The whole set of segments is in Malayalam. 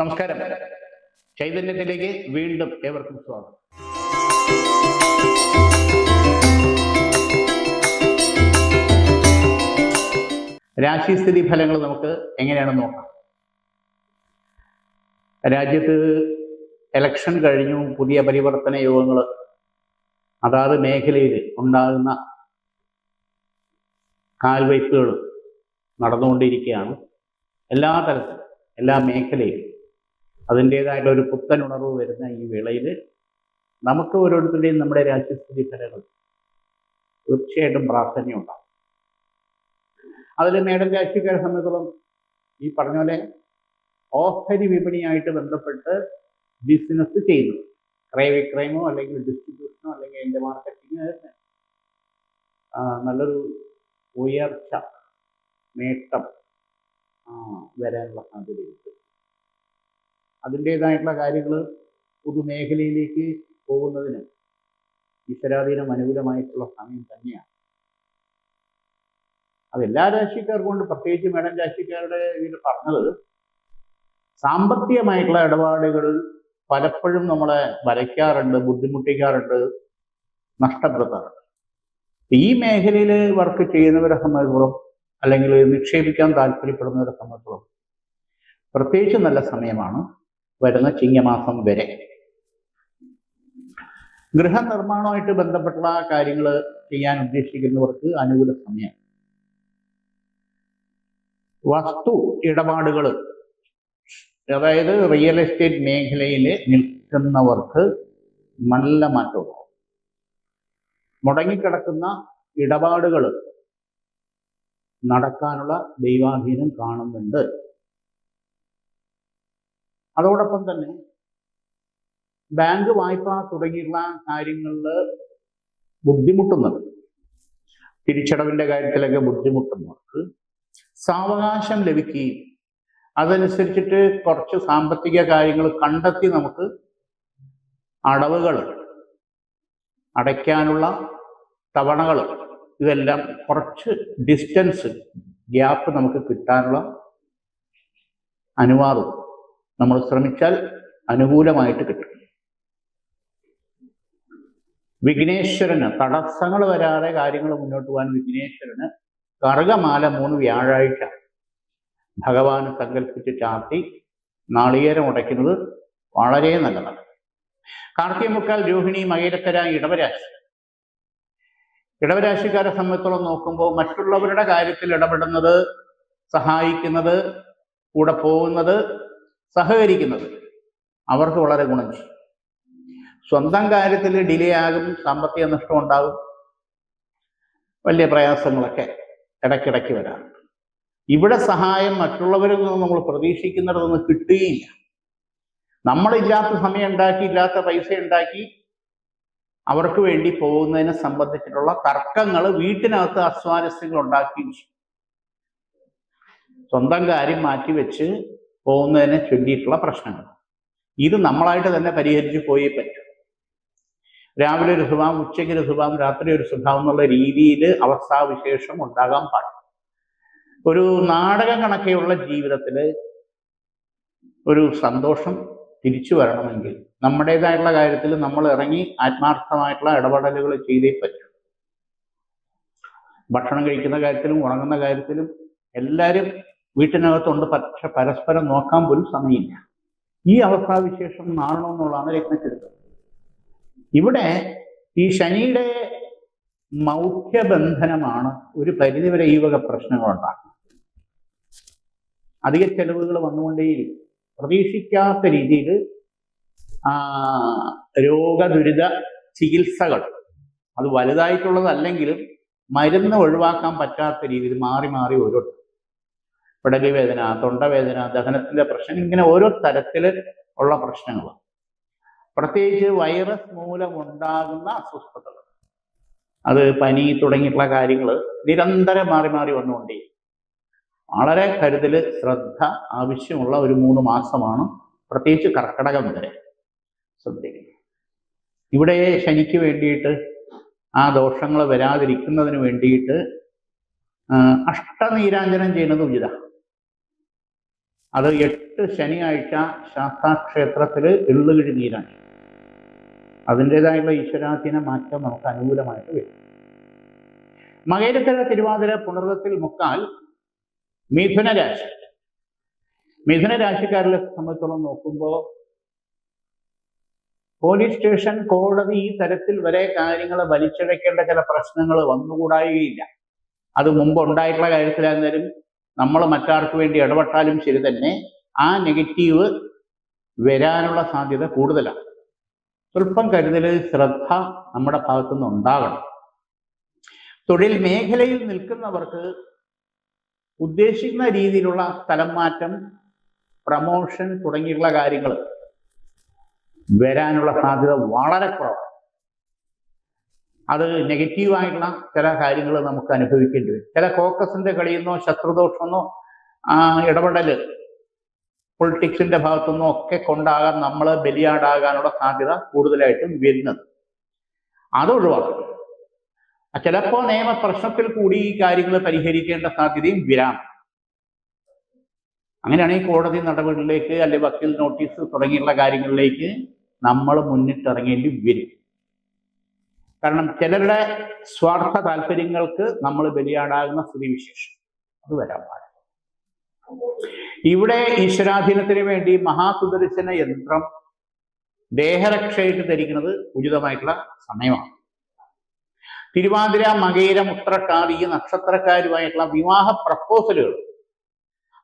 നമസ്കാരം. ചൈതന്യത്തിലേക്ക് വീണ്ടും ഏവർക്കും സ്വാഗതം. രാശിസ്ഥിതി ഫലങ്ങൾ നമുക്ക് എങ്ങനെയാണ് നോക്കാം? രാജ്യത്ത് എലക്ഷൻ കഴിഞ്ഞു പുതിയ പരിവർത്തന യോഗങ്ങൾ അതാത് മേഖലയിൽ ഉണ്ടാകുന്ന കാൽവയ്പ്പുകൾ നടന്നുകൊണ്ടിരിക്കുകയാണ്. എല്ലാ തരത്തിലും എല്ലാ മേഖലയിലും അതിന്റെതായിട്ടുള്ള ഒരു പുത്തൻ ഉണർവ് വരുന്ന ഈ വേളയിൽ നമുക്ക് ഓരോരുത്തരുടെയും നമ്മുടെ രാജ്യസ്ഥിതി ഫലങ്ങൾ തീർച്ചയായിട്ടും പ്രാധാന്യമുണ്ടാകും. അതിൽ മേടൻ രാഷ്ട്രീയക്കാരെ സംബന്ധിച്ചോളം ഈ പറഞ്ഞ പോലെ ഓഹരി വിപണിയായിട്ട് ബന്ധപ്പെട്ട് ബിസിനസ് ചെയ്യുന്നു. ക്രയവിക്രയമോ അല്ലെങ്കിൽ ഡിസ്ട്രിബ്യൂഷനോ അല്ലെങ്കിൽ എന്റെ മാർക്കറ്റിംഗ് നല്ലൊരു ഉയർച്ച നേട്ടം വരാനുള്ള സാധ്യതയുണ്ട്. അതിന്റെതായിട്ടുള്ള കാര്യങ്ങൾ പൊതുമേഖലയിലേക്ക് പോകുന്നതിന് ഈശ്വരാധീനം അനുകൂലമായിട്ടുള്ള സമയം തന്നെയാണ്. അതെല്ലാ എല്ലാ രാഷ്ട്രീയക്കാർക്കും കൊണ്ട് പ്രത്യേകിച്ച് മേഡം രാശിക്കാരുടെ ഇതിൽ പറഞ്ഞത് സാമ്പത്തികമായിട്ടുള്ള ഇടപാടുകൾ പലപ്പോഴും നമ്മളെ വരയ്ക്കാറുണ്ട് ബുദ്ധിമുട്ടിക്കാറുണ്ട് നഷ്ടപ്പെടുത്താറുണ്ട്. ഈ മേഖലയിൽ വർക്ക് ചെയ്യുന്നവരെ സംബന്ധിച്ചോളം അല്ലെങ്കിൽ നിക്ഷേപിക്കാൻ താല്പര്യപ്പെടുന്നവരെ സംബന്ധിച്ചോളം പ്രത്യേകിച്ച് നല്ല സമയമാണ്. വരുന്ന ചിങ്ങമാസം വരെ. ഗൃഹനിർമ്മാണവുമായിട്ട് ബന്ധപ്പെട്ടുള്ള കാര്യങ്ങൾ ചെയ്യാൻ ഉദ്ദേശിക്കുന്നവർക്ക് അനുകൂല സമയം. വസ്തു ഇടപാടുകൾ അതായത് റിയൽ എസ്റ്റേറ്റ് മേഖലയിൽ നിൽക്കുന്നവർക്ക് നല്ല മാറ്റമുണ്ടാവും മുടങ്ങിക്കിടക്കുന്ന ഇടപാടുകൾ നടക്കാനുള്ള ദൈവാധീനം കാണുന്നുണ്ട്. അതോടൊപ്പം തന്നെ ബാങ്ക് വായ്പ തുടങ്ങിയുള്ള കാര്യങ്ങളിൽ ബുദ്ധിമുട്ടുന്നത്. തിരിച്ചടവിന്റെ കാര്യത്തിലൊക്കെ ബുദ്ധിമുട്ടുന്നവർക്ക് സാവകാശം ലഭിക്കുകയും അതനുസരിച്ചിട്ട് കുറച്ച് സാമ്പത്തിക കാര്യങ്ങൾ കണ്ടെത്തി നമുക്ക് അടവുകൾ അടയ്ക്കാനുള്ള തവണകൾ ഇതെല്ലാം കുറച്ച് ഡിസ്റ്റൻസ് ഗ്യാപ്പ് നമുക്ക് കിട്ടാനുള്ള അനുവാദം. നമ്മൾ ശ്രമിച്ചാൽ അനുകൂലമായിട്ട് കിട്ടും. വിഘ്നേശ്വരന് തടസ്സങ്ങൾ വരാതെ കാര്യങ്ങൾ മുന്നോട്ട് പോകാൻ വിഘ്നേശ്വരന് കറുകമാല മൂന്ന് വ്യാഴാഴ്ച. ഭഗവാൻ സങ്കല്പിച്ച് ചാർത്തി നാളികേരം ഉടയ്ക്കുന്നത് വളരെ നല്ലതാണ്. കാർത്തിക മുക്കാൽ രോഹിണി മകേരത്തര ഇടവരാശി. ഇടവരാശിക്കാരെ സംബന്ധിച്ചോളം നോക്കുമ്പോൾ മറ്റുള്ളവരുടെ കാര്യത്തിൽ ഇടപെടുന്നത് സഹായിക്കുന്നത് കൂടെ പോകുന്നത് സഹകരിക്കുന്നത്. അവർക്ക് വളരെ ഗുണം ചെയ്യും. സ്വന്തം കാര്യത്തിൽ ഡിലേ ആകും സാമ്പത്തിക നഷ്ടം ഉണ്ടാകും. വലിയ പ്രയാസങ്ങളൊക്കെ ഇടയ്ക്കിടയ്ക്ക് വരാം ഇവിടെ സഹായം മറ്റുള്ളവരിൽ നിന്ന് നമ്മൾ പ്രതീക്ഷിക്കുന്നിടത്തൊന്നും കിട്ടുകയില്ല. നമ്മളില്ലാത്ത സമയം ഉണ്ടാക്കി ഇല്ലാത്ത പൈസ ഉണ്ടാക്കി അവർക്ക് വേണ്ടി പോകുന്നതിനെ സംബന്ധിച്ചിട്ടുള്ള തർക്കങ്ങൾ വീട്ടിനകത്ത് അസ്വാരസ്യങ്ങൾ ഉണ്ടാക്കുകയും ചെയ്യും. സ്വന്തം കാര്യം മാറ്റിവെച്ച് പോകുന്നതിനെ ചൊല്ലിയിട്ടുള്ള പ്രശ്നങ്ങൾ. ഇത് നമ്മളായിട്ട് തന്നെ പരിഹരിച്ചു പോയേ പറ്റും. രാവിലെ ഒരു സുഭാം ഉച്ചയ്ക്ക് ഒരു സുഭാം രാത്രി ഒരു സ്വഭാവം എന്നുള്ള രീതിയിൽ അവസ്ഥാവിശേഷം ഉണ്ടാകാൻ പാടില്ല. ഒരു നാടകം കണക്കെയുള്ള ജീവിതത്തിൽ ഒരു സന്തോഷം തിരിച്ചു വരണമെങ്കിൽ നമ്മുടേതായിട്ടുള്ള കാര്യത്തിൽ നമ്മൾ ഇറങ്ങി ആത്മാർത്ഥമായിട്ടുള്ള ഇടപെടലുകൾ ചെയ്തേ പറ്റൂ. ഭക്ഷണം കഴിക്കുന്ന കാര്യത്തിലും ഉറങ്ങുന്ന കാര്യത്തിലും എല്ലാവരും വീട്ടിനകത്തുണ്ട്. പക്ഷെ പരസ്പരം നോക്കാൻ പോലും സമയമില്ല. ഈ അവസ്ഥാവിശേഷം മാറണമെന്നുള്ളതാണ് രത്നച്ചെടുത്തത് ഇവിടെ ഈ ശനിയുടെ മൗഢ്യബന്ധനമാണ് ഒരു പരിധിവരെ ഈ വക പ്രശ്നങ്ങൾ ഉണ്ടാക്കുന്നത്. അധിക ചെലവുകൾ വന്നുകൊണ്ടേയിരിക്കും. പ്രതീക്ഷിക്കാത്ത രീതിയിൽ രോഗദുരിത ചികിത്സകൾ. അത് വലുതായിട്ടുള്ളതല്ലെങ്കിലും മരുന്ന് ഒഴിവാക്കാൻ പറ്റാത്ത രീതിയിൽ മാറി മാറി ഓരോ പിടലി വേദന തൊണ്ടവേദന ദഹനത്തിന്റെ പ്രശ്നം ഇങ്ങനെ ഓരോ തരത്തിൽ ഉള്ള പ്രശ്നങ്ങൾ പ്രത്യേകിച്ച് വൈറസ് മൂലമുണ്ടാകുന്ന അസ്വസ്ഥതകൾ അത് പനി തുടങ്ങിയിട്ടുള്ള കാര്യങ്ങൾ നിരന്തരം മാറി മാറി വന്നുകൊണ്ടേ വളരെ കരുതൽ ശ്രദ്ധ ആവശ്യമുള്ള ഒരു മൂന്ന് മാസമാണ് പ്രത്യേകിച്ച് കർക്കടകം വരെ. ശ്രദ്ധിക്കുന്നത് ഇവിടെ ശനിക്ക് വേണ്ടിയിട്ട് ആ ദോഷങ്ങൾ വരാതിരിക്കുന്നതിന് വേണ്ടിയിട്ട് അഷ്ടനീരാഞ്ജനം ചെയ്യുന്നത് ഉചിത അത് എട്ട് ശനിയാഴ്ച ശാസ്താക്ഷേത്രത്തിൽ എള്ളുകിഴി നീരാണ് അതിന്റെതായുള്ള ഈശ്വരാധീന മാറ്റം നമുക്ക് അനുകൂലമായിട്ട് വരും. മകേരത്തിലെ തിരുവാതിര പുണർവത്തിൽ മുക്കാൽ മിഥുന രാശി മിഥുന രാശിക്കാരെ സംബന്ധിച്ചോളം നോക്കുമ്പോൾ പോലീസ് സ്റ്റേഷൻ കോടതി ഈ തരത്തിൽ വരെ കാര്യങ്ങൾ വലിച്ചഴക്കേണ്ട ചില പ്രശ്നങ്ങൾ വന്നുകൂടായികയില്ല. അത് മുമ്പ് ഉണ്ടായിട്ടുള്ള കാര്യത്തിലായിരുന്നാലും നമ്മൾ മറ്റാർക്ക് വേണ്ടി ഇടപെട്ടാലും ശരി തന്നെ ആ നെഗറ്റീവ് വരാനുള്ള സാധ്യത കൂടുതലാണ്. സ്വല്പം കരുതൽ ശ്രദ്ധ നമ്മുടെ ഭാഗത്തുനിന്ന് ഉണ്ടാകണം. തൊഴിൽ മേഖലയിൽ നിൽക്കുന്നവർക്ക് ഉദ്ദേശിക്കുന്ന രീതിയിലുള്ള സ്ഥലം മാറ്റം പ്രമോഷൻ തുടങ്ങിയുള്ള കാര്യങ്ങൾ വരാനുള്ള സാധ്യത വളരെ കുറവാണ്. അത് നെഗറ്റീവായിട്ടുള്ള ചില കാര്യങ്ങൾ നമുക്ക് അനുഭവിക്കേണ്ടി വരും. ചില കോക്കസിന്റെ കളിയെന്നോ ശത്രുദോഷമെന്നോ ഇടപെടൽ പൊളിറ്റിക്സിന്റെ ഭാഗത്തുനിന്നോ ഒക്കെ കൊണ്ടാകാൻ നമ്മൾ ബലിയാടാകാനുള്ള സാധ്യത കൂടുതലായിട്ടും വരുന്നത്. അത് ഒഴിവാക്കും ചിലപ്പോൾ നിയമ പ്രശ്നത്തിൽ കൂടി ഈ കാര്യങ്ങൾ പരിഹരിക്കേണ്ട സാധ്യതയും വരാം. അങ്ങനെയാണെങ്കിൽ കോടതി നടപടികളിലേക്ക് അല്ലെങ്കിൽ വക്കീൽ നോട്ടീസ് തുടങ്ങിയുള്ള കാര്യങ്ങളിലേക്ക് നമ്മൾ മുന്നിട്ടിറങ്ങേണ്ടി വരും. കാരണം ചിലരുടെ സ്വാർത്ഥ താല്പര്യങ്ങൾക്ക് നമ്മൾ ബലിയാടാകുന്ന സ്ഥിതിവിശേഷം അത് വരാൻ പാടില്ല. ഇവിടെ ഈശ്വരാധീനത്തിന് വേണ്ടി മഹാസുദർശന യന്ത്രം ദേഹരക്ഷയിട്ട് ധരിക്കുന്നത് ഉചിതമായിട്ടുള്ള സമയമാണ്. തിരുവാതിര മകയിരം ഉത്രട്ടാതി ഈ നക്ഷത്രക്കാരുമായിട്ടുള്ള വിവാഹ പ്രപ്പോസലുകൾ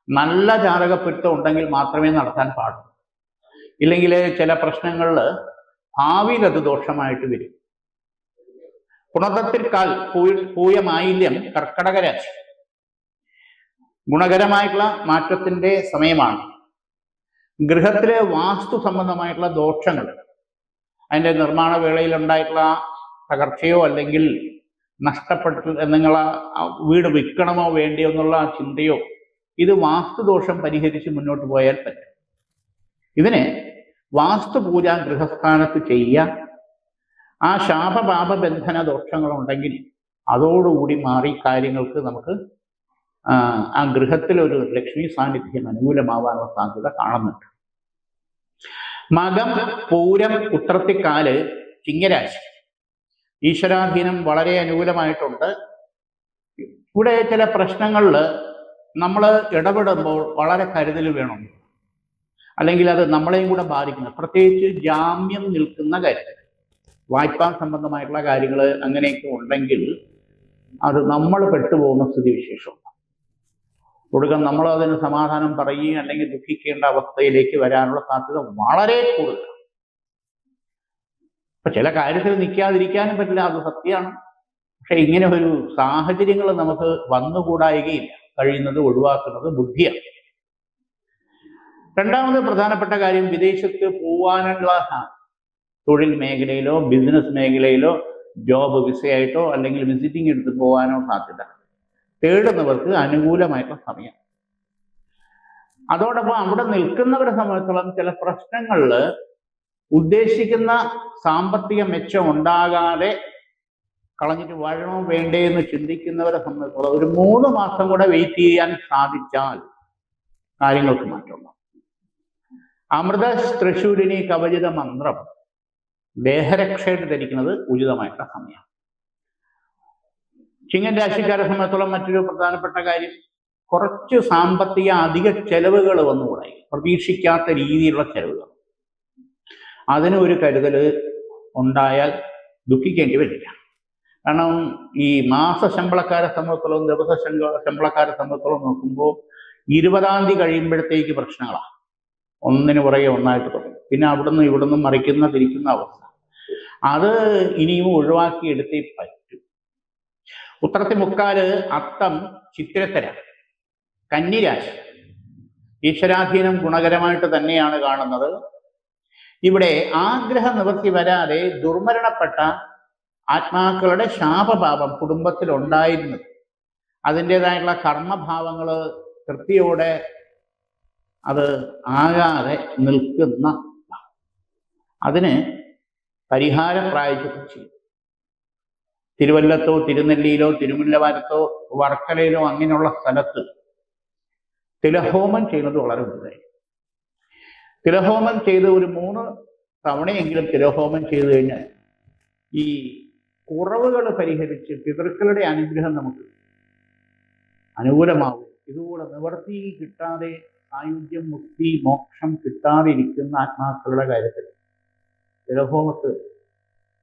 നല്ല ജാതകപ്പൊരുത്തം ഉണ്ടെങ്കിൽ മാത്രമേ നടത്താൻ പാടുള്ളൂ. ഇല്ലെങ്കിൽ ചില പ്രശ്നങ്ങളിൽ ഭാവിയിൽ അത് ദോഷമായിട്ട് വരും. പുണർത്തിൽ കാൽ പൂയ മാലിന്യം കർക്കടക രാശി. ഗുണകരമായിട്ടുള്ള മാറ്റത്തിന്റെ സമയമാണ്. ഗൃഹത്തിലെ വാസ്തു സംബന്ധമായിട്ടുള്ള ദോഷങ്ങൾ അതിന്റെ നിർമ്മാണ വേളയിൽ ഉണ്ടായിട്ടുള്ള തകർച്ചയോ അല്ലെങ്കിൽ നഷ്ടപ്പെട്ട നിങ്ങൾ വീട് വിൽക്കണമോ വേണ്ടിയോ എന്നുള്ള ചിന്തയോ ഇത് വാസ്തുദോഷം പരിഹരിച്ച് മുന്നോട്ട് പോയാൽ പറ്റും. ഇതിന് വാസ്തുപൂജ ഗൃഹസ്ഥാനത്ത് ചെയ്യുക ആ ശാപപാപബന്ധന ദോഷങ്ങളുണ്ടെങ്കിൽ അതോടുകൂടി മാറി കാര്യങ്ങൾക്ക് നമുക്ക് ആ ഗൃഹത്തിലൊരു ലക്ഷ്മി സാന്നിധ്യം അനുകൂലമാവാനുള്ള സാധ്യത കാണുന്നുണ്ട്. മകം പൂരം ഉത്രത്തിക്കാൽ ചിങ്ങരാശി. ഈശ്വരാധീനം വളരെ അനുകൂലമായിട്ടുണ്ട്. ഇവിടെ ചില പ്രശ്നങ്ങളിൽ നമ്മൾ ഇടപെടുമ്പോൾ വളരെ കരുതൽ വേണം. അല്ലെങ്കിൽ അത് നമ്മളെയും കൂടെ ബാധിക്കുന്നു. പ്രത്യേകിച്ച് ജാമ്യം നിൽക്കുന്ന കാര്യം വായ്പാ സംബന്ധമായിട്ടുള്ള കാര്യങ്ങൾ അങ്ങനെയൊക്കെ ഉണ്ടെങ്കിൽ അത് നമ്മൾ പെട്ടുപോകുന്ന സ്ഥിതിവിശേഷം ഒടുക്കം നമ്മൾ അതിന് സമാധാനം പറയുകയും അല്ലെങ്കിൽ ദുഃഖിക്കേണ്ട അവസ്ഥയിലേക്ക് വരാനുള്ള സാധ്യത വളരെ കൂടുതലാണ്. അപ്പൊ ചില കാര്യത്തിൽ നിൽക്കാതിരിക്കാനും പറ്റില്ല അത് സത്യമാണ്. പക്ഷെ ഇങ്ങനെ ഒരു സാഹചര്യങ്ങൾ നമുക്ക് വന്നുകൂടായികയില്ല. കഴിയുന്നത് ഒഴിവാക്കുന്നത് ബുദ്ധിയാണ്. രണ്ടാമത് പ്രധാനപ്പെട്ട കാര്യം വിദേശത്ത് പോവാനുള്ള തൊഴിൽ മേഖലയിലോ ബിസിനസ് മേഖലയിലോ ജോബ് വിസയായിട്ടോ അല്ലെങ്കിൽ വിസിറ്റിംഗ് എടുത്ത് പോകാനോ സാധ്യത. തേടുന്നവർക്ക് അനുകൂലമായിട്ടുള്ള സമയം. അതോടൊപ്പം അവിടെ നിൽക്കുന്നവരെ സംബന്ധിച്ചിടത്തോളം ചില പ്രശ്നങ്ങളിൽ ഉദ്ദേശിക്കുന്ന സാമ്പത്തിക മെച്ചം ഉണ്ടാകാതെ കളഞ്ഞിട്ട് വഴണോ വേണ്ടേ എന്ന് ചിന്തിക്കുന്നവരെ സംബന്ധിച്ചിടത്തോളം ഒരു മൂന്ന് മാസം കൂടെ വെയിറ്റ് ചെയ്യാൻ സാധിച്ചാൽ കാര്യങ്ങൾക്ക് മാറ്റമുണ്ടാകും. അമൃത തൃശൂരിനി കവചിത മന്ത്രം. ദേഹരക്ഷയായിട്ട് ധരിക്കുന്നത് ഉചിതമായിട്ടുള്ള സമയമാണ്. ചിങ്ങൻ രാശിക്കാരെ സംബന്ധിച്ചോളം മറ്റൊരു പ്രധാനപ്പെട്ട കാര്യം കുറച്ച് സാമ്പത്തിക അധിക ചെലവുകൾ വന്നു തുടങ്ങി പ്രതീക്ഷിക്കാത്ത രീതിയിലുള്ള ചെലവുകൾ അതിന് ഒരു കരുതൽ ഉണ്ടായാൽ ദുഃഖിക്കേണ്ടി വരില്ല. കാരണം ഈ മാസ ശമ്പളക്കാരെ സംബന്ധിച്ചോളം ദിവസ ശമ്പളക്കാരെ സംബന്ധിച്ചോളം നോക്കുമ്പോൾ ഇരുപതാം തീയതി കഴിയുമ്പോഴത്തേക്ക് പ്രശ്നങ്ങളാണ് ഒന്നിന് പുറകെ ഒന്നായിട്ട് തുടങ്ങും. പിന്നെ അവിടുന്ന് ഇവിടുന്ന് മറിക്കുന്ന തിരിക്കുന്ന അവസ്ഥ. അത് ഇനിയും ഒഴിവാക്കിയെടുത്തേ പറ്റൂ. ഉത്തരത്തി മുക്കാൽ അത്തം ചിത്രത്തര കന്നിരാശി. ഈശ്വരാധീനം ഗുണകരമായിട്ട് തന്നെയാണ് കാണുന്നത്. ഇവിടെ ആഗ്രഹ നിവൃത്തി വരാതെ ദുർമരണപ്പെട്ട ആത്മാക്കളുടെ ശാപഭാവം കുടുംബത്തിൽ ഉണ്ടായിരുന്നത് അതിന്റെതായിട്ടുള്ള കർമ്മഭാവങ്ങൾ കൃത്യയോടെ അത് ആകാതെ നിൽക്കുന്ന അതിന് പരിഹാര പ്രായച്ചിത്തം ചെയ്യും. തിരുവല്ലത്തോ തിരുനെല്ലിയിലോ തിരുമുല്ലവാരത്തോ വർക്കലയിലോ അങ്ങനെയുള്ള സ്ഥലത്ത് തിലഹോമം ചെയ്യുന്നത് വളരെ വലുതായി തിലഹോമം ചെയ്ത് ഒരു മൂന്ന് തവണയെങ്കിലും തിലഹോമം ചെയ്തു കഴിഞ്ഞാൽ ഈ കുറവുകൾ പരിഹരിച്ച് പിതൃക്കളുടെ അനുഗ്രഹം നമുക്ക് അനുകൂലമാവും. ഇതുകൂടെ നിവർത്തി കിട്ടാതെ ആയുധ്യം മുക്തി മോക്ഷം കിട്ടാതെ ഇരിക്കുന്ന ആത്മാക്കളുടെ കാര്യത്തിൽ തിലഹോമത്ത്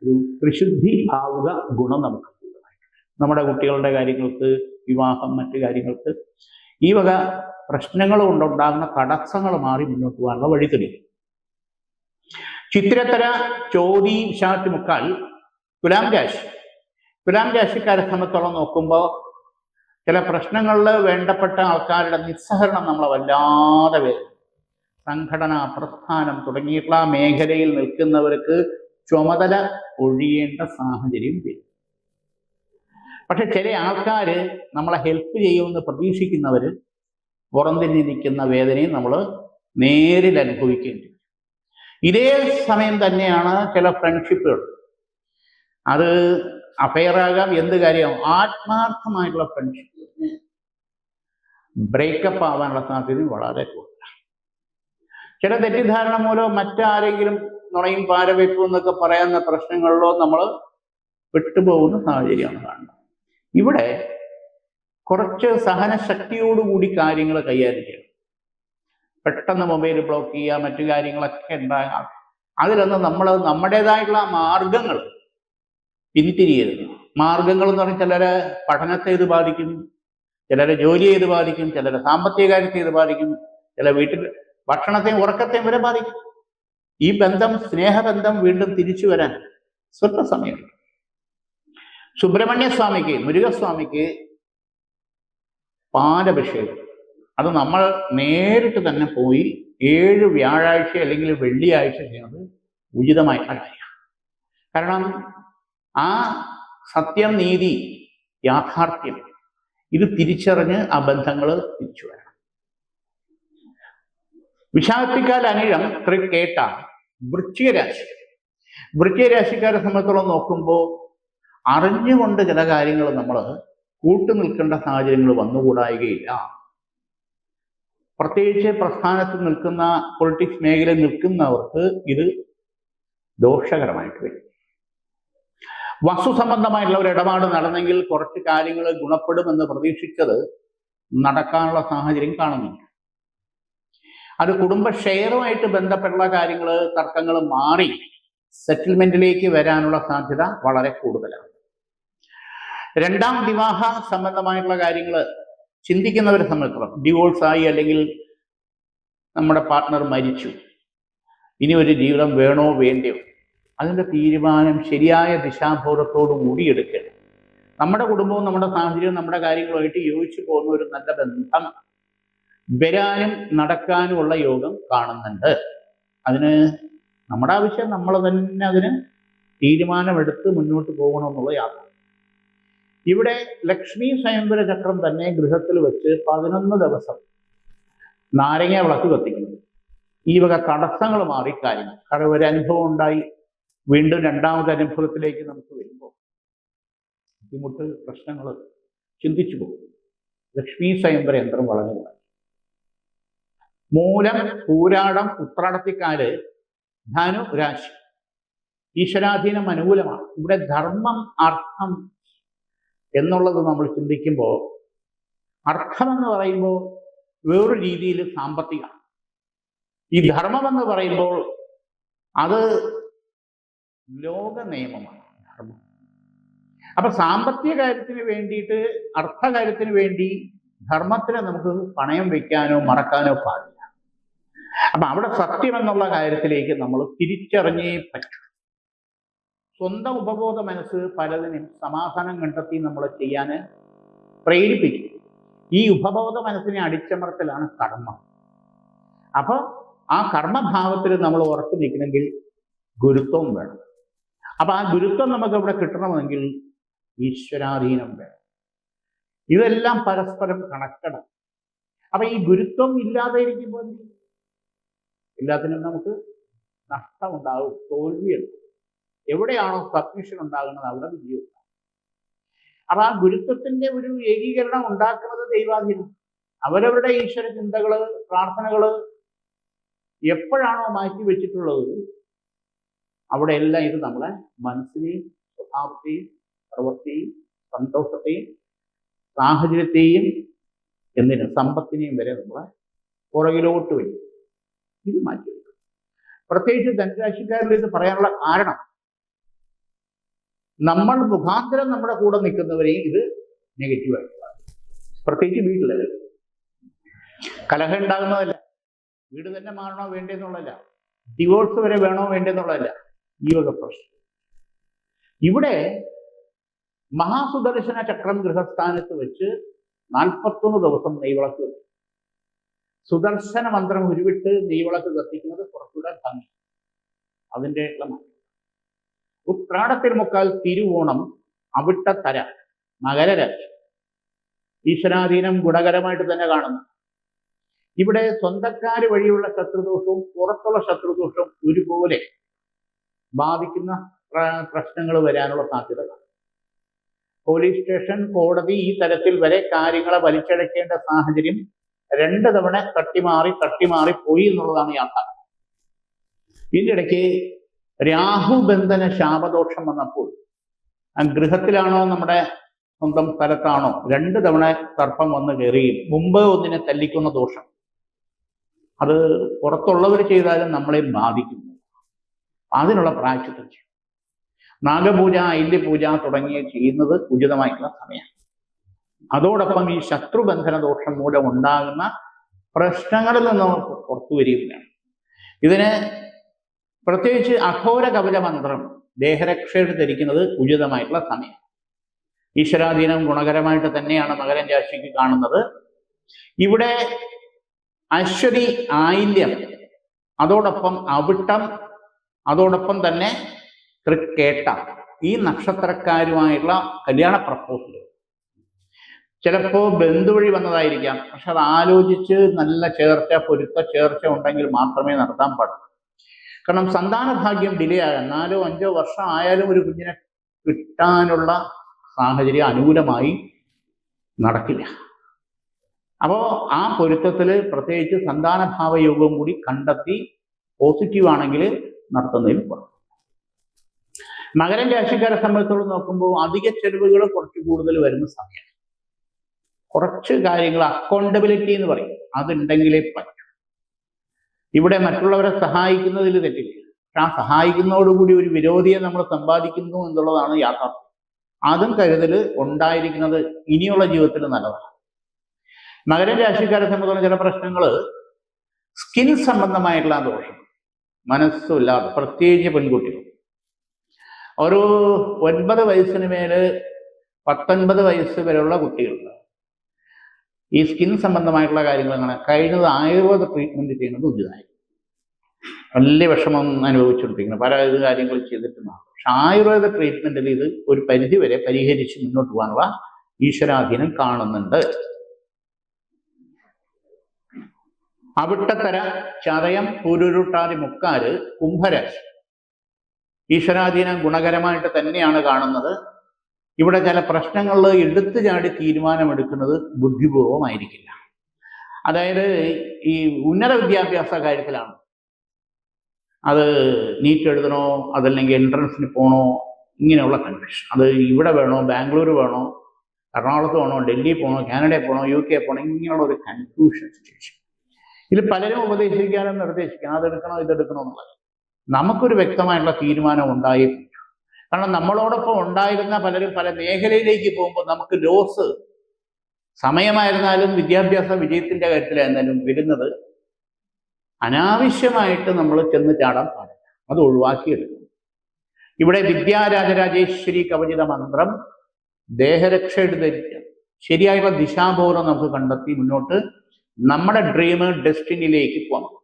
ഒരു ത്രിശുദ്ധി ആവുക ഗുണം നമുക്ക് നമ്മുടെ കുട്ടികളുടെ കാര്യങ്ങൾക്ക് വിവാഹം മറ്റു കാര്യങ്ങൾക്ക് ഈ വക പ്രശ്നങ്ങൾ കൊണ്ടുണ്ടാകുന്ന തടസ്സങ്ങൾ മാറി മുന്നോട്ട് പോകാനുള്ള വഴി തെളിയും ചിത്രത്തര ചോദി വിശാത്തി മുക്കാൽ തുലാം രാശി. തുലാം രാശിക്കാരെ സംബന്ധിച്ചോളം നോക്കുമ്പോൾ ചില പ്രശ്നങ്ങളിൽ വേണ്ടപ്പെട്ട ആൾക്കാരുടെ നിസ്സഹരണം നമ്മളെ വല്ലാതെ വരും സംഘടന പ്രസ്ഥാനം തുടങ്ങിയിട്ടുള്ള മേഖലയിൽ നിൽക്കുന്നവർക്ക് ചുമതല ഒഴിയേണ്ട സാഹചര്യം വരും. പക്ഷെ ചില ആൾക്കാർ നമ്മളെ ഹെൽപ്പ് ചെയ്യുമെന്ന് പ്രതീക്ഷിക്കുന്നവർ പുറംതിരിഞ്ഞ് നിൽക്കുന്ന വേദനയും നമ്മൾ നേരിൽ അനുഭവിക്കേണ്ടി വരും. ഇതേ സമയം തന്നെയാണ് ചില ഫ്രണ്ട്ഷിപ്പുകൾ അത് അഫയറാകാം എന്ത് കാര്യം ആത്മാർത്ഥമായിട്ടുള്ള ഫ്രണ്ട്ഷിപ്പ് ബ്രേക്കപ്പ് ആവാനുള്ള സാധ്യത വളരെ കൂടുതലാണ് ചില തെറ്റിദ്ധാരണ മൂലം മറ്റാരെങ്കിലും നുണയും പാരവയ്പ്പും എന്നൊക്കെ പറയുന്ന പ്രശ്നങ്ങളിലോ നമ്മൾ വിട്ടുപോകുന്ന സാഹചര്യമാണ് കാണുന്നത്. ഇവിടെ കുറച്ച് സഹനശക്തിയോടുകൂടി കാര്യങ്ങൾ കൈകാര്യം ചെയ്യണം. പെട്ടെന്ന് മൊബൈൽ ബ്ലോക്ക് ചെയ്യുക മറ്റു കാര്യങ്ങളൊക്കെ ഉണ്ടാകാം അതിലൊന്ന് നമ്മൾ നമ്മുടേതായിട്ടുള്ള മാർഗങ്ങൾ പിന്തിരിയരുത്. മാർഗങ്ങൾ എന്ന് പറഞ്ഞാൽ ചിലരെ പഠനത്തെ ഇത് ബാധിക്കും ചിലരെ ജോലിയെ ഇത് ബാധിക്കും ചിലരെ സാമ്പത്തിക കാര്യത്തെ ഇത് ബാധിക്കും ചില വീട്ടിൽ ഭക്ഷണത്തെയും ഉറക്കത്തെയും വരെ ബാധിക്കും. ഈ ബന്ധം സ്നേഹബന്ധം വീണ്ടും തിരിച്ചു വരാൻ സ്വല്പ സമയമുണ്ട് സുബ്രഹ്മണ്യ സ്വാമിക്ക് മുരുകസ്വാമിക്ക് പാലഭിഷേകം അത് നമ്മൾ നേരിട്ട് തന്നെ പോയി ഏഴ് വ്യാഴാഴ്ച അല്ലെങ്കിൽ വെള്ളിയാഴ്ച ചെയ്യുന്നത് ഉചിതമായിട്ടുള്ള കാര്യമാണ് കാരണം ആ സത്യം നീതി യാഥാർത്ഥ്യം ഇത് തിരിച്ചറിഞ്ഞ് ആ ബന്ധങ്ങൾ തിരിച്ചു വരണം. വിശാഖത്തിക്കാൽ അനിഴം തൃക്കേട്ട വൃശ്ചികരാശി. വൃശ്ചികരാശിക്കാരെ സംബന്ധിച്ചോളം നോക്കുമ്പോൾ അറിഞ്ഞുകൊണ്ട് ചില കാര്യങ്ങൾ നമ്മൾ കൂട്ടു നിൽക്കേണ്ട സാഹചര്യങ്ങൾ വന്നുകൂടായികയില്ല. പ്രത്യേകിച്ച് പ്രസ്ഥാനത്ത് നിൽക്കുന്ന പൊളിറ്റിക്സ് മേഖലയിൽ നിൽക്കുന്നവർക്ക് ഇത് ദോഷകരമായിട്ട് വരും. വസ്തു സംബന്ധമായിട്ടുള്ള ഒരു ഇടപാട് നടന്നെങ്കിൽ കുറച്ച് കാര്യങ്ങൾ ഗുണപ്പെടുമെന്ന് പ്രതീക്ഷിച്ചത് നടക്കാനുള്ള സാഹചര്യം കാണുന്നുണ്ട്. അത് കുടുംബ ഷെയറുമായിട്ട് ബന്ധപ്പെട്ടുള്ള കാര്യങ്ങൾ തർക്കങ്ങൾ മാറി സെറ്റിൽമെന്റിലേക്ക് വരാനുള്ള സാധ്യത വളരെ കൂടുതലാണ്. രണ്ടാം വിവാഹ സംബന്ധമായിട്ടുള്ള കാര്യങ്ങൾ ചിന്തിക്കുന്നവരെ സംബന്ധിച്ചിടത്തോളം ഡിവോഴ്സ് ആയി അല്ലെങ്കിൽ നമ്മുടെ പാർട്ട്ണർ മരിച്ചു. ഇനി ഒരു ജീവിതം വേണോ വേണ്ടയോ? അതിന്റെ തീരുമാനം ശരിയായ ദിശാബോധത്തോടു കൂടി എടുക്കണം നമ്മുടെ കുടുംബവും നമ്മുടെ സാഹചര്യവും നമ്മുടെ കാര്യങ്ങളുമായിട്ട് യോജിച്ചു പോകുന്ന ഒരു നല്ല ബന്ധം വരാനും നടക്കാനുമുള്ള യോഗം കാണുന്നുണ്ട്. അതിന് നമ്മുടെ ആവശ്യം നമ്മൾ തന്നെ അതിന് തീരുമാനമെടുത്ത് മുന്നോട്ട് പോകണമെന്നുള്ള യാത്ര. ഇവിടെ ലക്ഷ്മി സ്വയംവര ചക്രം തന്നെ ഗൃഹത്തിൽ വെച്ച് പതിനൊന്ന് ദിവസം നാരങ്ങ വിളക്ക് കത്തിക്കുന്നത് ഈ വക തടസ്സങ്ങൾ മാറി കാര്യങ്ങൾ കാരണം ഒരു അനുഭവം ഉണ്ടായി. വീണ്ടും രണ്ടാമത്തെ അനുഭവത്തിലേക്ക് നമുക്ക് വരുമ്പോൾ ബുദ്ധിമുട്ട് പ്രശ്നങ്ങൾ ചിന്തിച്ചു പോകും. ലക്ഷ്മി സ്വയംവര യന്ത്രം വളരെ ഗുണം മൂലം പൂരാടം ഉത്രാടത്തിക്കാൽ ധനു രാശി. ഈശ്വരാധീനം അനുകൂലമാണ്. ഇവിടെ ധർമ്മം അർത്ഥം എന്നുള്ളത് നമ്മൾ ചിന്തിക്കുമ്പോൾ അർത്ഥം എന്ന് പറയുമ്പോൾ വേറൊരു രീതിയിൽ സാമ്പത്തികമാണ്. ഈ ധർമ്മം എന്ന് പറയുമ്പോൾ അത് ലോക നിയമമാണ് ധർമ്മം അപ്പൊ സാമ്പത്തിക കാര്യത്തിന് വേണ്ടിയിട്ട് അർത്ഥകാര്യത്തിന് വേണ്ടി ധർമ്മത്തിനെ നമുക്ക് പണയം വെക്കാനോ മറക്കാനോ പാടില്ല. അപ്പൊ അവിടെ സത്യം എന്നുള്ള കാര്യത്തിലേക്ക് നമ്മൾ തിരിച്ചറിഞ്ഞേ പറ്റൂ. സ്വന്തം ഉപബോധ മനസ്സ് പലതിനും സമാധാനം കണ്ടെത്തി നമ്മൾ ചെയ്യാൻ പ്രേരിപ്പിക്കും. ഈ ഉപബോധ മനസ്സിനെ അടിച്ചമർത്തലാണ് കർമ്മം. അപ്പൊ ആ കർമ്മഭാവത്തിൽ നമ്മൾ ഉറച്ചു നിൽക്കണമെങ്കിൽ ഗുരുത്വം വേണം. അപ്പൊ ആ ഗുരുത്വം നമുക്ക് ഇവിടെ കിട്ടണമെങ്കിൽ ഈശ്വരാധീനം വേണം. ഇതെല്ലാം പരസ്പരം കണക്കണം അപ്പൊ ഈ ഗുരുത്വം ഇല്ലാതെ ഇരിക്കുമ്പോൾ? എല്ലാത്തിനും നമുക്ക് നഷ്ടമുണ്ടാകും തോൽവിയുണ്ട്. എവിടെയാണോ സബ്മിഷൻ ഉണ്ടാകുന്നത് അവിടെ വിജയം അപ്പൊ ആ ഗുരുത്വത്തിന്റെ ഒരു ഏകീകരണം ഉണ്ടാക്കുന്നത് ദൈവാധീനം. അവരവരുടെ ഈശ്വര ചിന്തകൾ പ്രാർത്ഥനകൾ എപ്പോഴാണോ മാറ്റി വെച്ചിട്ടുള്ളത് അവിടെ എല്ലാം ഇത് നമ്മളെ മനസ്സിനെയും സ്വഭാവത്തെയും പ്രവൃത്തിയും സന്തോഷത്തെയും സാഹചര്യത്തെയും എന്തിനും സമ്പത്തിനെയും വരെ നമ്മളെ പുറകിലോട്ട് വരും ഇത് മാറ്റി വെക്കും പ്രത്യേകിച്ച് ധനരാശിക്കാരിൽ ഇത് പറയാനുള്ള കാരണം നമ്മൾ മുഖാന്തരം നമ്മുടെ കൂടെ നിൽക്കുന്നവരെയും ഇത് നെഗറ്റീവായിട്ട്. പ്രത്യേകിച്ച് വീട്ടിലത് കലഹം ഉണ്ടാകുന്നതല്ല. വീട് തന്നെ മാറണോ വേണ്ടെന്നുള്ളതല്ല ഡിവോഴ്സ് വരെ വേണോ വേണ്ടെന്നുള്ളതല്ല ഈ വക പ്രശ്നം. ഇവിടെ മഹാസുദർശന ചക്രം ഗൃഹസ്ഥാനത്ത് വെച്ച് നാൽപ്പത്തൊന്ന് ദിവസം നെയ്വിളക്ക് വെച്ചു സുദർശന മന്ത്രം ഉരുവിട്ട് നെയ്വിളക്ക് കത്തിക്കുന്നത് കുറച്ചുകൂടെ ഭംഗി. അതിന്റെ ഉത്രാടത്തിൽ മുക്കാൽ തിരുവോണം അവിട്ടത്തര മകരരാശി ഈശ്വരാധീനം ഗുണകരമായിട്ട് തന്നെ കാണുന്നു. ഇവിടെ സ്വന്തക്കാര് വഴിയുള്ള ശത്രുദോഷവും പുറത്തുള്ള ശത്രുദോഷവും ഒരുപോലെ ബാധിക്കുന്ന പ്രശ്നങ്ങൾ വരാനുള്ള സാധ്യത പോലീസ് സ്റ്റേഷൻ കോടതി ഈ തരത്തിൽ വരെ കാര്യങ്ങളെ വലിച്ചടക്കേണ്ട സാഹചര്യം രണ്ട് തവണ തട്ടിമാറി തട്ടിമാറി പോയി എന്നുള്ളതാണ് യാഥാർത്ഥ്യം ഇതിന്റെ ഇടയ്ക്ക് രാഹുബന്ധന ശാപദോഷം വന്നപ്പോൾ ഗൃഹത്തിലാണോ നമ്മുടെ സ്വന്തം സ്ഥലത്താണോ രണ്ട് തവണ സർപ്പം വന്ന് കയറുകയും മുമ്പ് ഒന്നിനെ തല്ലിക്കുന്ന ദോഷം. അത് പുറത്തുള്ളവർ ചെയ്താലും നമ്മളെ ബാധിക്കുന്നു. അതിനുള്ള പ്രായച്ചിത്തം ചെയ്യും. നാഗപൂജ ഐല്യപൂജ തുടങ്ങിയ ചെയ്യുന്നത് ഉചിതമായിട്ടുള്ള സമയമാണ്. അതോടൊപ്പം ഈ ശത്രുബന്ധന ദോഷം മൂലം ഉണ്ടാകുന്ന പ്രശ്നങ്ങളിൽ നിന്ന് പുറത്തു വരികയാണ്. ഇതിന് പ്രത്യേകിച്ച് അഘോര കപില മന്ത്രം ദേഹരക്ഷയുടെ ധരിക്കുന്നത് ഉചിതമായിട്ടുള്ള സമയം. ഈശ്വരാധീനം ഗുണകരമായിട്ട് തന്നെയാണ് മകരൻ രാശിക്ക് കാണുന്നത്. ഇവിടെ അശ്വതി ആയില്യം അതോടൊപ്പം അവിട്ടം അതോടൊപ്പം തന്നെ തൃക്കേട്ട ഈ നക്ഷത്രക്കാരുമായിട്ടുള്ള കല്യാണ പ്രപ്പോസൽ ചിലപ്പോൾ ബന്ധുവഴി വന്നതായിരിക്കാം. പക്ഷെ അത് ആലോചിച്ച് നല്ല ചേർച്ച പൊരുത്ത ചേർച്ച ഉണ്ടെങ്കിൽ മാത്രമേ നടത്താൻ പാടുള്ളൂ. കാരണം സന്താന ഭാഗ്യം ഡിലേ ആകാം നാലോ അഞ്ചോ വർഷം ആയാലും ഒരു കുഞ്ഞിനെ കിട്ടാനുള്ള സാഹചര്യം അനുകൂലമായി നടക്കില്ല. അപ്പോൾ ആ പൊരുത്തത്തിൽ പ്രത്യേകിച്ച് സന്താനഭാവ യോഗം കൂടി കണ്ടെത്തി പോസിറ്റീവ് ആണെങ്കിൽ നടത്തുന്നതിൽ കുറവ് മകരം രാശിക്കാരെ സംബന്ധിച്ചോളം നോക്കുമ്പോൾ അധിക ചെലവുകൾ കുറച്ച് കൂടുതൽ വരുന്ന സമയമാണ്. കുറച്ച് കാര്യങ്ങൾ അക്കൗണ്ടബിലിറ്റി എന്ന് പറയും. അതുണ്ടെങ്കിലേ പറ്റൂ. ഇവിടെ മറ്റുള്ളവരെ സഹായിക്കുന്നതിൽ തെറ്റില്ല. പക്ഷെ ആ സഹായിക്കുന്നതോടുകൂടി ഒരു വിരോധിയെ നമ്മൾ സമ്പാദിക്കുന്നു എന്നുള്ളതാണ് യാഥാർത്ഥ്യം. അതും കരുതൽ ഉണ്ടായിരിക്കുന്നത് ഇനിയുള്ള ജീവിതത്തിൽ നല്ലതാണ്. മകരം രാശിക്കാരെ സംബന്ധിച്ചുള്ള ചില പ്രശ്നങ്ങൾ സ്കിൻ സംബന്ധമായിട്ടുള്ള ദോഷം. മനസ്സുമില്ലാതെ പ്രത്യേകിച്ച് പെൺകുട്ടികൾ. ഒരു ഒൻപത് വയസ്സിന് മേൽ പത്തൊൻപത് വയസ്സ് വരെയുള്ള കുട്ടികളുണ്ട് ഈ സ്കിൻ സംബന്ധമായിട്ടുള്ള കാര്യങ്ങൾ അങ്ങനെ കഴിഞ്ഞത് ആയുർവേദ ട്രീറ്റ്മെന്റ് ചെയ്യുന്നത് ഉചിതമായി വലിയ വിഷമം അനുഭവിച്ചുകൊണ്ടിരിക്കുന്നത് പല ഇത് കാര്യങ്ങൾ ചെയ്തിട്ടുണ്ടാകും പക്ഷെ ആയുർവേദ ട്രീറ്റ്മെന്റിൽ ഇത് ഒരു പരിധിവരെ പരിഹരിച്ച് മുന്നോട്ട് പോകാനുള്ള ഈശ്വരാധീനം കാണുന്നുണ്ട്. അവിട്ടത്തര ചതയം പൂരുരുട്ടാതി മുക്കാൽ കുംഭരാശി. ഈശ്വരാധീനം ഗുണകരമായിട്ട് തന്നെയാണ് കാണുന്നത്. ഇവിടെ ചില പ്രശ്നങ്ങൾ എടുത്തു ചാടി തീരുമാനമെടുക്കുന്നത് ബുദ്ധിപൂർവമായിരിക്കില്ല. അതായത് ഈ ഉന്നത വിദ്യാഭ്യാസ കാര്യത്തിലാണ്. അത് നീറ്റ് എഴുതണോ അതല്ലെങ്കിൽ എൻട്രൻസിന് പോകണോ ഇങ്ങനെയുള്ള കൺഫ്യൂഷൻ അത് ഇവിടെ വേണോ ബാംഗ്ലൂർ വേണോ എറണാകുളത്ത് വേണോ ഡൽഹി പോകണോ കാനഡയിൽ പോകണോ യു കെ പോകണോ ഇങ്ങനെയുള്ള ഒരു കൺഫ്യൂഷൻ സിറ്റുവേഷൻ ഇതിൽ പലരും ഉപദേശിക്കാനും നിർദ്ദേശിക്കണം അതെടുക്കണോ ഇതെടുക്കണോ എന്നുള്ളത്. നമുക്കൊരു വ്യക്തമായിട്ടുള്ള തീരുമാനം ഉണ്ടായി കാരണം നമ്മളോടൊപ്പം ഉണ്ടായിരുന്ന പലരും പല മേഖലയിലേക്ക് പോകുമ്പോൾ നമുക്ക് ലോസ് സമയമായിരുന്നാലും വിദ്യാഭ്യാസ വിജയത്തിന്റെ കാര്യത്തിലായിരുന്നാലും വരുന്നത് അനാവശ്യമായിട്ട് നമ്മൾ ചെന്ന് ചാടാൻ പാടില്ല. അത് ഒഴിവാക്കിയെടുക്കും ഇവിടെ വിദ്യാരാജരാജേശ്വരി കവചിത മന്ത്രം ദേഹരക്ഷയുടെ ധരിക്കാം ശരിയായുള്ള ദിശാബോധം നമുക്ക് കണ്ടെത്തി മുന്നോട്ട് നമ്മുടെ ഡ്രീം ഡെസ്റ്റിനിയിലേക്ക് പോകാൻ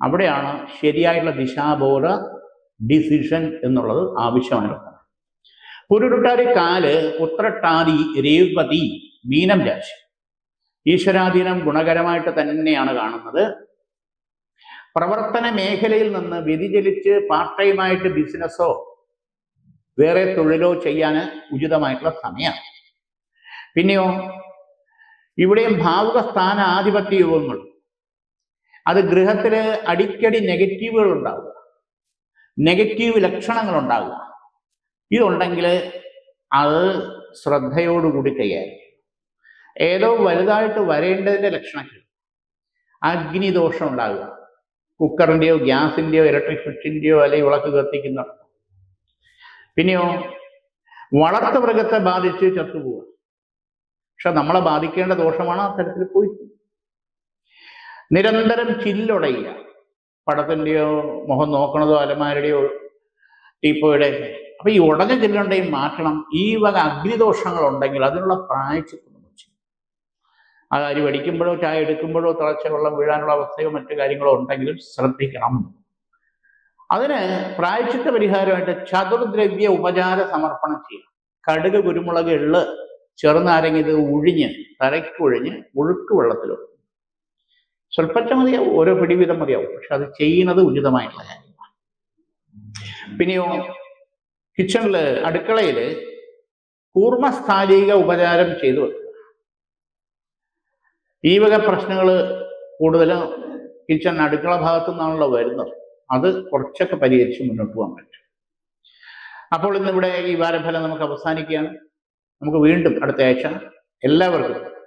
അവിടെയാണ് ശരിയായുള്ള ദിശാബോധ ഡിസിഷൻ എന്നുള്ളത് ആവശ്യമായിട്ടുള്ളത് പുരുരുട്ടാതി കാൽ ഉത്രട്ടാതി രേവതി മീനം രാശി. ഈശ്വരാധീനം ഗുണകരമായിട്ട് തന്നെയാണ് കാണുന്നത്. പ്രവർത്തന മേഖലയിൽ നിന്ന് വ്യതിചലിച്ച് പാർട്ട് ടൈമായിട്ട് ബിസിനസ്സോ വേറെ തൊഴിലോ ചെയ്യാൻ ഉചിതമായിട്ടുള്ള സമയമാണ്. പിന്നെയോ ഇവിടെയും ഭാവുക സ്ഥാനാധിപത്യ യോഗങ്ങൾ. അത് ഗൃഹത്തിൽ അടിക്കടി നെഗറ്റീവുകൾ ഉണ്ടാവുക. നെഗറ്റീവ് ലക്ഷണങ്ങൾ ഉണ്ടാകുക ഇതുണ്ടെങ്കിൽ അത് ശ്രദ്ധയോടുകൂടി കൈകാര്യം ഏതോ വലുതായിട്ട് വരേണ്ടതിന്റെ ലക്ഷണങ്ങൾ. അഗ്നിദോഷം ഉണ്ടാകുക കുക്കറിന്റെയോ ഗ്യാസിന്റെയോ ഇലക്ട്രിക് സ്വിച്ചിന്റെയോ അല്ലെങ്കിൽ വിളക്ക് കത്തിക്കുന്ന പിന്നെയോ വളർത്തു മൃഗത്തെ ബാധിച്ച് ചത്തുപോവുക. പക്ഷെ നമ്മളെ ബാധിക്കേണ്ട ദോഷമാണ് അത്തരത്തിൽ പോയി. നിരന്തരം ചില്ലുടയുക. പടത്തിന്റെയോ മുഖം നോക്കണതോ അലമാരുടെയോ ടീപ്പോയുടെ അപ്പൊ ഈ ഉടഞ്ഞ ചില്ലുണ്ടെങ്കിൽ മാറ്റണം ഈ വക അഗ്നിദോഷങ്ങൾ ഉണ്ടെങ്കിൽ അതിനുള്ള പ്രായച്ചിത്തം നമ്മൾ ചെയ്യും ആ അരി വടിക്കുമ്പോഴോ ചായ എടുക്കുമ്പോഴോ തിളച്ച വെള്ളം വീഴാനുള്ള അവസ്ഥയോ മറ്റു കാര്യങ്ങളോ ഉണ്ടെങ്കിലും ശ്രദ്ധിക്കണം. അതിന് പ്രായച്ചിത്ത പരിഹാരമായിട്ട് ചതുർദ്രവ്യ ഉപചാര സമർപ്പണം ചെയ്യണം. കടുക് കുരുമുളക് എള്ള് ചെറുനാരങ്ങ ഇത് ഉഴിഞ്ഞ് തലയ്ക്കൊഴിഞ്ഞ് ഒഴുക്ക് വെള്ളത്തിലും സ്വല്പച്ച മതിയാവും ഓരോ പിടി വീതം മതിയാവും. പക്ഷെ അത് ചെയ്യുന്നത് ഉചിതമായിട്ടുള്ള കാര്യമാണ്. പിന്നെയോ കിച്ചണിൽ അടുക്കളയിൽ കൂർമ്മസ്ഥാലിക ഉപചാരം ചെയ്തു വെക്കുക. ഈ വക പ്രശ്നങ്ങൾ കൂടുതലും കിച്ചൺ അടുക്കള ഭാഗത്തു നിന്നാണല്ലോ വരുന്നത്. അത് കുറച്ചൊക്കെ പരിഹരിച്ച് മുന്നോട്ട് പോകാൻ പറ്റും. അപ്പോൾ ഇന്നിവിടെ ഈ വാരഫലം നമുക്ക് അവസാനിക്കുകയാണ്. നമുക്ക് വീണ്ടും അടുത്ത ആഴ്ച എല്ലാവർക്കും